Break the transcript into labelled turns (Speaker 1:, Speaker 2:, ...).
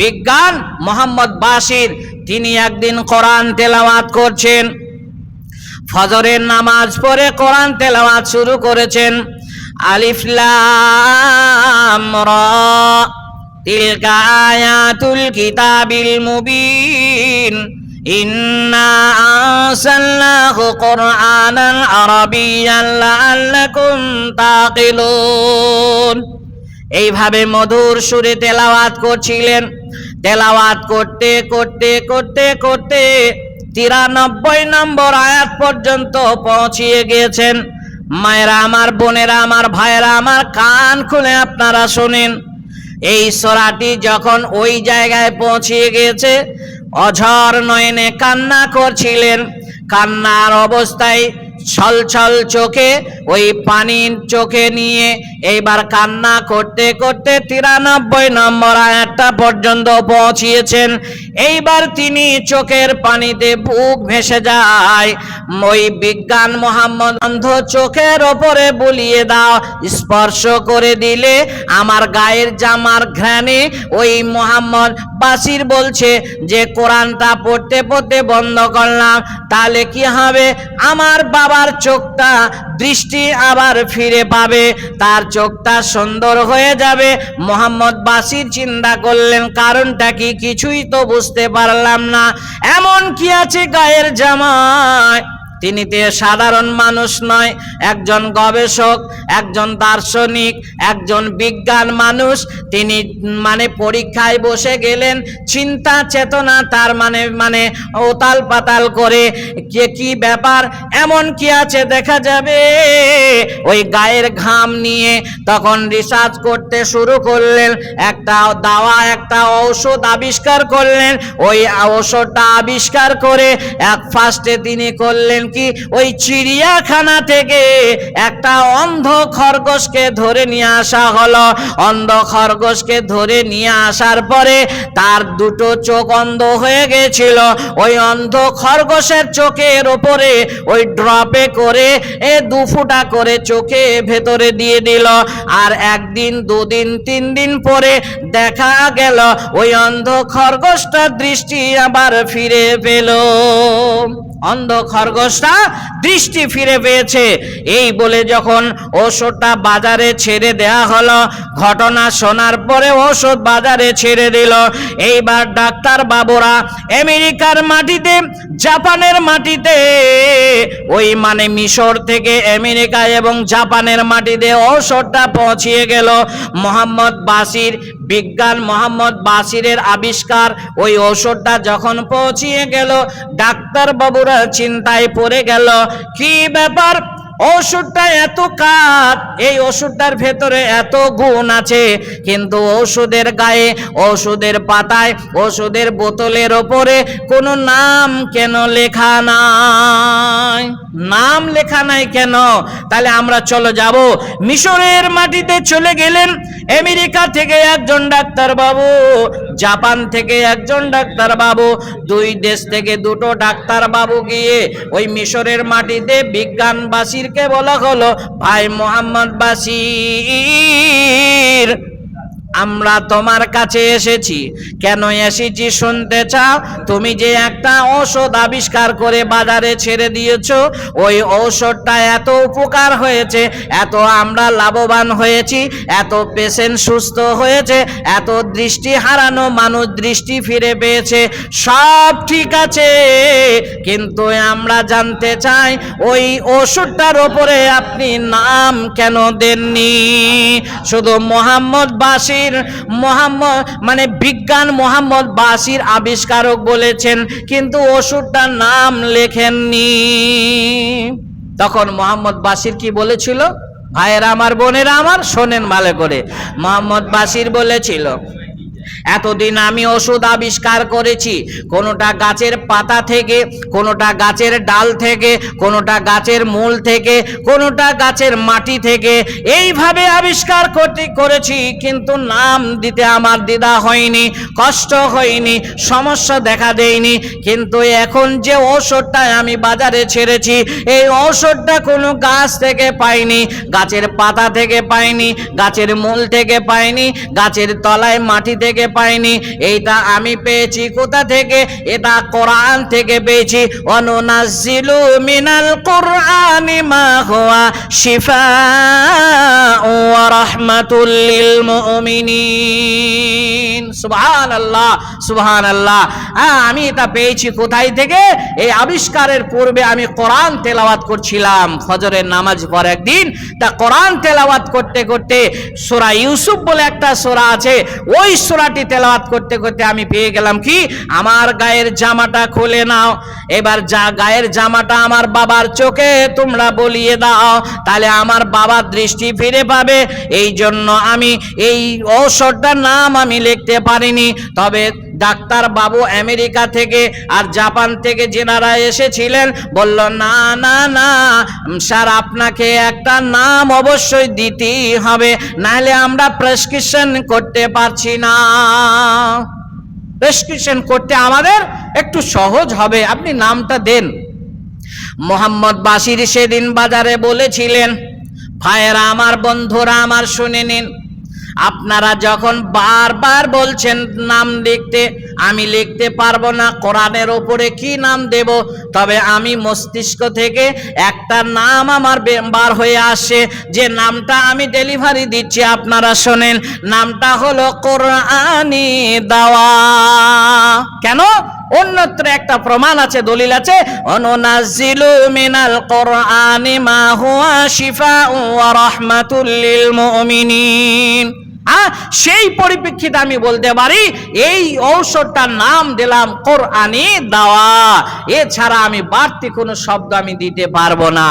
Speaker 1: বিজ্ঞান মোহাম্মদ বাসির তিনি একদিন কোরআন তেলাওয়াত করছেন। ফজরের নামাজ পড়ে কোরআন তেলাওয়াত শুরু করেছেন। আলিফ লাম রা। তিলকা আয়াতুল কিতাবিল মুবিন। ইন্না আরসালনাহু কুরআনান আরাবিয়ান লাআল্লাকুম তাকিলুন। এইভাবে মধুর সুরে তেলাওয়াত করছিলেন। তেলাওয়াত করতে করতে করতে করতে তিরানব্বই নম্বর আয়াত পর্যন্ত পৌঁছিয়ে গিয়েছেন। মায়েরা আমার, বোনেরা আমার, ভাইয়েরা আমার, কান খুলে আপনারা শোনেন। এই সোরাটি যখন ওই জায়গায় পৌঁছিয়ে গিয়েছে, অঝর নয়নে কান্না করছিলেন। কান্নার অবস্থায় ছল ছল চোখে ওই পানির চোখে নিয়ে এইবার কান্না করতে করতে তিরানব্বই নম্বর আয়াতটা পর্যন্ত পৌঁছিয়েছেন। এইবার তিনি চোখের পানিতে বুক ভেসে যায়। ওই বিজ্ঞান মোহাম্মদ অন্ধ চোখের ওপরে বুলিয়ে দাও, স্পর্শ করে দিলে আমার গায়ের জামার ঘ্রাণে ওই মোহাম্মদ বাসির বলছে যে, কোরআনটা পড়তে পড়তে বন্ধ করলাম, তাহলে কি হবে? আমার বাবার চোখটা দৃষ্টি আবার ফিরে পাবে। তার চোখটা সুন্দর হয়ে যাবে। মোহাম্মদ বাসির চিন্তা করলেন, কারণটা কি? কিছুই তো বুঝতে পারলাম না। এমন কি আছে গায়ের জামায়? তিনি তে সাধারণ মানুষ নয়। একজন গবেষক, একজন দার্শনিক, একজন বিজ্ঞান মানুষ। তিনি মানে পরীক্ষায় বসে গেলেন, চিন্তা, চেতনা, তার মানে মানে ওতাল পাতাল করে কে কি ব্যাপার, এমন কি আছে দেখা যাবে? ওই গায়ের ঘাম নিয়ে তখন রিসার্চ করতে শুরু করলেন, একটা দাওয়া, একটা ঔষধ আবিষ্কার করলেন। ওই ঔষধটা আবিষ্কার করে এক ফার্স্টে তিনি করলেন কি ওই চিড়িয়াখানা থেকে একটা অন্ধ খরগোশকে ধরে নিয়ে আসা হলো। অন্ধ খরগোশকে ধরে নিয়ে আসার পরে তার দুটো চোখ অন্ধ হয়ে গেছিল। ওই অন্ধ খরগোশের চোখের ওপরে ওই ড্রপে করে এ দু ফুটা করে চোখে ভেতরে দিয়ে দিল। আর একদিন, দুদিন, তিন দিন পরে দেখা গেল, ওই অন্ধ খরগোশটা দৃষ্টি আবার ফিরে পেল। অন্ধ খরগোশটা দৃষ্টি ফিরে পেয়েছে। এই বলে যখন ওষুধটা বাজারে ছেড়ে দেয়া হলো, ঘটনা শোনার পরে ওষুধ বাজারে ছেড়ে দিল। এইবার ডাক্তার বাবুরা আমেরিকার মাটিতে, জাপানের মাটিতে, ওই মানে মিশর থেকে আমেরিকা এবং জাপানের মাটিতে ঔষধটা পৌঁছিয়ে গেল। মোহাম্মদ বাসির বিজ্ঞান, মোহাম্মদ বাসিরের আবিষ্কার, ওই ঔষধটা যখন পৌঁছিয়ে গেল, ডাক্তার বাবুরা চিন্তায় পড়ে গেল। কি ব্যাপার? ওষুধটা এত কাঠ, এই ওষুধটার ভেতরে এত গুণ আছে। কিন্তু ওষুধের গায়ে, ওষুধের পাতায়, ওষুধের বোতলের ওপরে কোনো নাম কেন লেখা নাই? নাম লেখা নাই কেন? তাহলে আমরা চলো যাব। মিশরের মাটিতে চলে গেলেন। আমেরিকা থেকে একজন ডাক্তার বাবু জাপান থেকে একজন ডাক্তার বাবু, দুই দেশ থেকে দুটো ডাক্তার বাবু গিয়ে ওই মিশরের মাটিতে বিজ্ঞানবাসীরকে বলা হলো, ভাই মোহাম্মদ বাসির আমরা তোমার কাছে এসেছি। কেন এসেছি শুনতে চাও? তুমি যে একটা ঔষধ আবিষ্কার করে বাজারে ছেড়ে দিয়েছ, ওই ঔষধটা এত উপকার হয়েছে, এত আমরা লাভবান হয়েছি, এত পেশেন্ট সুস্থ হয়েছে, এত দৃষ্টি হারানো মানুষ দৃষ্টি ফিরে পেয়েছে, সব ঠিক আছে। কিন্তু আমরা জানতে চাই, ওই ওষুধটার ওপরে আপনি নাম কেন দেননি? শুধু মোহাম্মদ বাসির মোহাম্মদ মানে বিজ্ঞান মোহাম্মদ বাসির আবিষ্কারক বলেছেন, কিন্তু ওষুধটার নাম লেখেননি। তখন মোহাম্মদ বাসির কি বলেছিল? ভাইয়েরা, আমার বোনেরা, আমার শোনেন ভালো করে। মোহাম্মদ বাসির বলেছিল এতদিন আমি ওষুধ আবিষ্কার করেছি। কোনোটা গাছের পাতা থেকে, কোনোটা গাছের ডাল থেকে, কোনোটা গাছের মূল থেকে, কোনোটা গাছের মাটি থেকে। এইভাবে আবিষ্কার করতে করেছি, কিন্তু নাম দিতে আমার দ্বিধা হয়নি, কষ্ট হয়নি, সমস্যা দেখা দেয়নি। কিন্তু এখন যে ঔষধটা আমি বাজারে ছেড়েছি, এই ঔষধটা কোনো গাছ থেকে পাইনি, গাছের পাতা থেকে পাইনি, গাছের মূল থেকে পাইনি, গাছের তলায় মাটি থেকে থেকে পাইনি। এইটা আমি পেয়েছি কোথা থেকে? এটা কোরআন থেকে পেয়েছি। অনুনাজ্জিলু মিনাল কোরআনি মা হুয়া শিফা ওয়া রাহমাতুল লিল হ্যাঁ আমি এটা পেয়েছি কোথায় থেকে? এই আবিষ্কারের পূর্বে আমি কোরআন তেলাওয়াত করছিলাম। ফজরের নামাজ পর একদিন। তা কোরআন তেলাওয়াত করতে করতে সূরা ইউসুফ বলে একটা সূরা আছে। ওই সূরাটি তেলাওয়াত করতে করতে আমি পেয়ে গেলাম কি? আমার গায়ের জামাটা খুলে নাও। এবার যা গায়ের জামাটা আমার বাবার চোখে তোমরা বলিয়ে দাও, তাহলে আমার বাবার দৃষ্টি ফিরে পাবে। এই জন্য আমি এই ঔষধটার নাম আমি লিখতে পারিনি। তবে ডাক্তার বাবু আমেরিকা থেকে আর জাপান থেকে যেনারা এসেছিলেন, বলল, না না না, স্যার, আপনাকে একটা নাম অবশ্যই দিতেই হবে, নাহলে আমরা প্রেসক্রিপশন করতে পারছি না। প্রেসক্রিপশন করতে আমাদের একটু সহজ হবে, আপনি নামটা দেন। মোহাম্মদ বাসির সেদিন বাজারে বলেছিলেন, ভাইয়েরা, আমার বন্ধুরা আমার শুনে নিন। আপনারা যখন বারবার বলছেন নাম লিখতে, আমি লিখতে পারব না, কোরআনের ওপরে কি নাম দেব, তবে আমি মস্তিষ্ক থেকে একটা নাম আমার বার হয়ে আসে, যে নামটা আমি ডেলিভারি দিচ্ছি, আপনারা শোনেন, নামটা হলো কোরআনি দাওয়া। কেন? অন্যত্র একটা প্রমাণ আছে, দলিল আছে, অনুনাজ্জিলু মিনাল কোরআনি মা হুয়া শিফাউ ওয়া রাহমাতুল লিল মুমিনিন। আ, সেই পরিপ্রেক্ষিতে আমি বলতে পারি এই ঔষধটার নাম দিলাম কোরআনি দাওয়া। এছাড়া আমি বাড়তি কোনো শব্দ আমি দিতে পারব না।